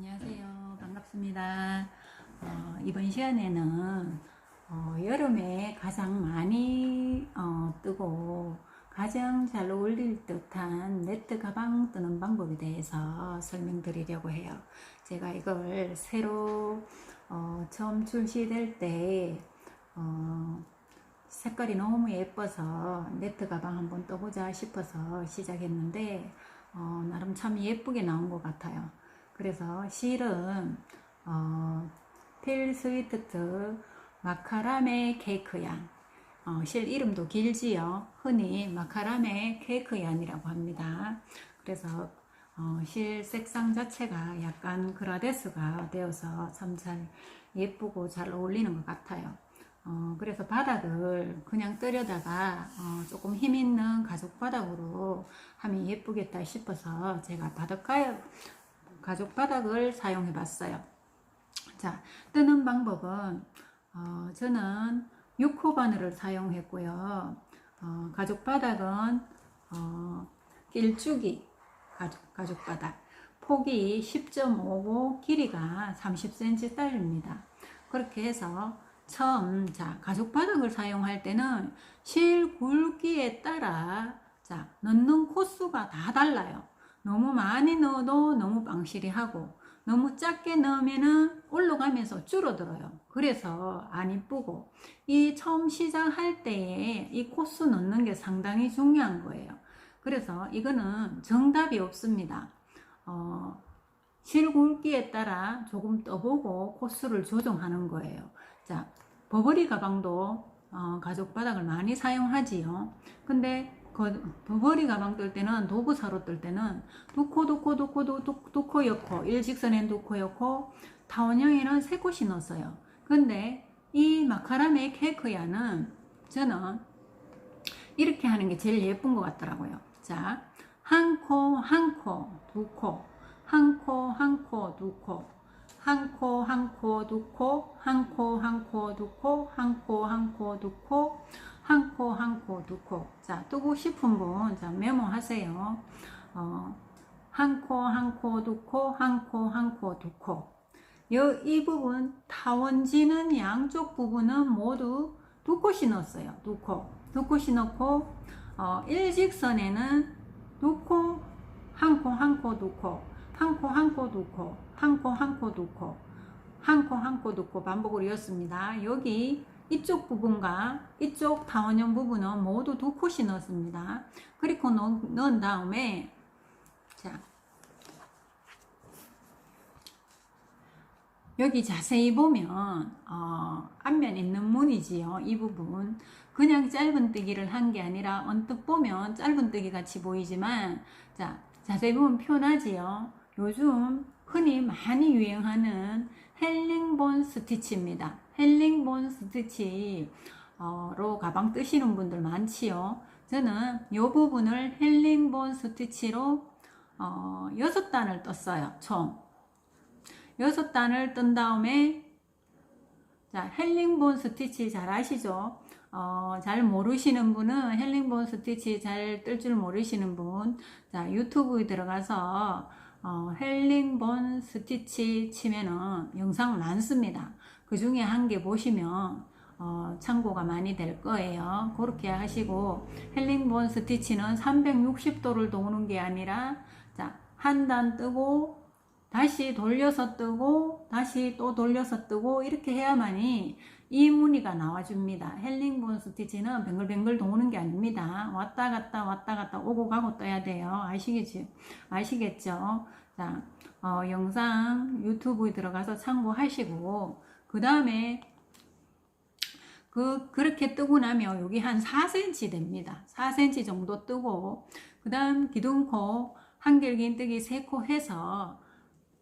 안녕하세요. 반갑습니다. 어, 이번 시간에는 어, 여름에 가장 많이 어, 뜨고 가장 잘 어울릴 듯한 네트 가방 뜨는 방법에 대해서 설명드리려고 해요. 제가 이걸 새로 어, 처음 출시될 때 어, 색깔이 너무 예뻐서 네트 가방 한번 떠보자 싶어서 시작했는데 어, 나름 참 예쁘게 나온 것 같아요. 그래서 실은 어, 필 스위트트 마카라메 케이크 양. 어, 실 이름도 길지요. 흔히 마카라메 케이크 양이라고 합니다. 그래서 어, 실 색상 자체가 약간 그라데스가 되어서 참 잘 예쁘고 잘 어울리는 것 같아요. 어, 그래서 바닥을 그냥 뜨려다가 어, 조금 힘 있는 가죽 바닥으로 하면 예쁘겠다 싶어서 제가 바닥가요 가죽 바닥을 사용해 봤어요. 자, 뜨는 방법은 어, 저는 6호 바늘을 사용했고요. 어, 가죽 바닥은 어, 길쭉이 가죽, 바닥 폭이 10.5고 길이가 30cm짜리입니다. 그렇게 해서 처음 자 가죽 바닥을 사용할 때는 실 굵기에 따라 자 넣는 코수가 다 달라요. 너무 많이 넣어도 너무 빵실이 하고 너무 작게 넣으면은 올라가면서 줄어들어요. 그래서 안 이쁘고 이 처음 시작할 때에 이 코스 넣는 게 상당히 중요한 거예요. 그래서 이거는 정답이 없습니다. 어, 실 굵기에 따라 조금 떠보고 코스를 조정하는 거예요. 자, 버버리 가방도 어, 가죽 바닥을 많이 사용하지요. 근데 버버리 가방 뜰 때는 도구 사로 뜰 때는 두코 두코 두코 두코 두코 였고 일직선엔 두코였고 타원형에는 세 콧이 넣었어요. 근데 이 마카라메 케이크야는 저는 이렇게 하는 게 제일 예쁜 것 같더라고요. 자, 한 코, 한 코, 두 코, 한 코, 한 코, 두 코, 한 코, 한 코, 두 코, 한 코, 한 코, 두 코, 한 코, 한 코, 두 코, 한 코, 한 코, 두 코. 자, 뜨고 싶은 분, 자, 메모하세요. 어, 한 코, 한 코, 두 코, 한 코, 한 코, 두 코. 여, 이 부분, 타원지는 양쪽 부분은 모두 두 코씩 넣었어요. 두 코. 두 코씩 넣고, 어, 일직선에는 두 코, 한 코, 한 코, 두 코. 한 코, 한 코, 두 코. 한 코, 한 코, 두 코. 한 코, 한 코, 두 코. 반복으로 이었습니다. 여기 이쪽 부분과 이쪽 타원형 부분은 모두 두 콧이 넣습니다. 그리고 넣은 다음에 자 여기 자세히 보면 어, 앞면 있는 문이지요. 이 부분 그냥 짧은뜨기를 한 게 아니라 언뜻 보면 짧은뜨기 같이 보이지만 자 자세히 보면 표나지요. 요즘 흔히 많이 유행하는 헬링본 스티치입니다. 헬링본 스티치로 가방 뜨시는 분들 많지요. 저는 이 부분을 헬링본 스티치로 어, 6단을 떴어요. 총 6단을 뜬 다음에 자 헬링본 스티치 잘 아시죠? 어, 잘 모르시는 분은 헬링본 스티치 잘 뜰 줄 모르시는 분, 자 유튜브에 들어가서 어, 헬링본 스티치 치면은 영상 많습니다. 그 중에 한 개 보시면 어, 참고가 많이 될 거예요. 그렇게 하시고 헬링본 스티치는 360도를 도는 게 아니라 한단 뜨고 다시 돌려서 뜨고 다시 또 돌려서 뜨고 이렇게 해야만이 이 무늬가 나와줍니다. 헬링본 스티치는 뱅글뱅글 도는 게 아닙니다. 왔다 갔다 왔다 갔다 오고 가고 떠야 돼요. 아시겠죠? 아시겠죠? 자, 어, 영상 유튜브에 들어가서 참고하시고 그 다음에 그 그렇게 뜨고 나면 여기 한 4cm 됩니다. 4cm 정도 뜨고 그 다음 기둥코 한길긴뜨기 3코 해서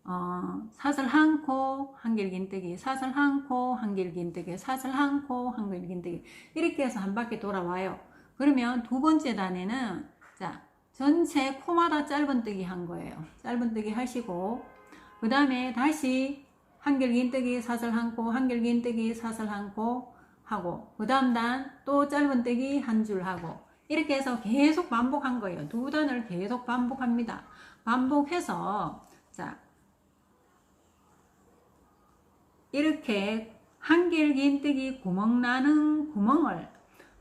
어, 사슬 한 코, 한길긴뜨기, 사슬 한 코, 한길긴뜨기, 사슬 한 코, 한길긴뜨기 이렇게 해서 한 바퀴 돌아와요. 그러면 두 번째 단에는 자 전체 코마다 짧은뜨기 한 거예요. 짧은뜨기 하시고 그 다음에 다시 한결긴뜨기 사슬 한 코, 한결긴뜨기 사슬 한코 하고 그 다음 단 또 짧은뜨기 한 줄 하고 이렇게 해서 계속 반복한 거예요. 두 단을 계속 반복합니다. 반복해서 자 이렇게 한길 긴뜨기 구멍 나는 구멍을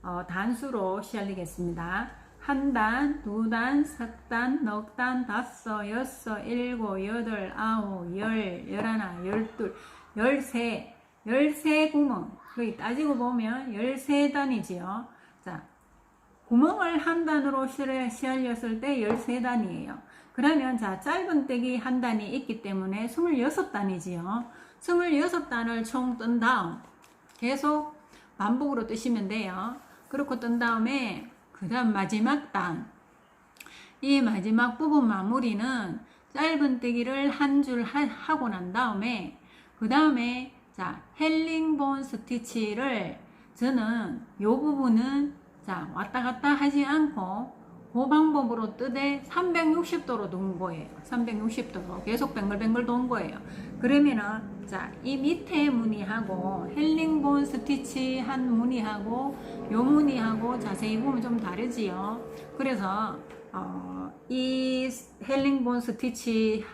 어, 단수로 시알리겠습니다. 한 단, 두 단, 석 단, 넉 단, 다섯, 여섯, 일곱, 여덟, 아홉, 열, 열하나, 열둘, 열세, 열세 구멍. 거기 따지고 보면 열세 단이지요. 자, 구멍을 한 단으로 시- 시알렸을 때 13단이에요. 그러면 자, 짧은 떼기 한 단이 있기 때문에 26단이지요. 26단을 총 뜬 다음 계속 반복으로 뜨시면 돼요. 그렇고 뜬 다음에 그 다음 마지막 단. 이 마지막 부분 마무리는 짧은 떼기를 한 줄 하고 난 다음에 그 다음에 자 헬링본 스티치를 저는 요 부분은 자 왔다 갔다 하지 않고 그 방법으로 뜨되 360도로 도는 거예요. 360도로 계속 뱅글뱅글 도는 거예요. 그러면은 자이 밑에 무늬하고 헬링본 스티치 한 무늬하고 요 무늬하고 자세히 보면 좀 다르지요. 그래서 어, 이 헬링본 스티치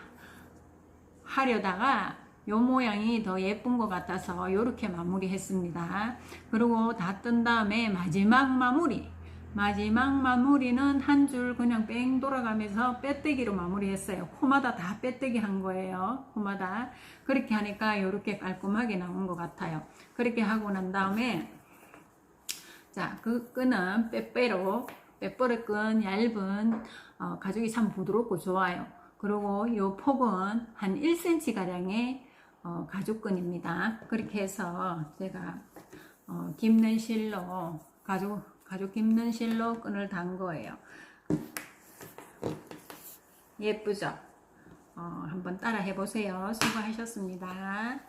하려다가 요 모양이 더 예쁜 것 같아서 이렇게 마무리 했습니다. 그리고 다 뜬 다음에 마지막 마무리. 마지막 마무리는 한 줄 그냥 뺑 돌아가면서 빼뜨기로 마무리했어요. 코마다 다 빼뜨기 한 거예요. 코마다. 그렇게 하니까 이렇게 깔끔하게 나온 것 같아요. 그렇게 하고 난 다음에 자, 그 끈은 빼빼로, 빼빼로 끈 얇은 어, 가죽이 참 부드럽고 좋아요. 그리고 이 폭은 한 1cm 가량의 어, 가죽끈입니다. 그렇게 해서 제가 어, 깁는 실로 가죽 가죽 깁는 실로 끈을 단 거예요. 예쁘죠? 어, 한번 따라 해보세요. 수고하셨습니다.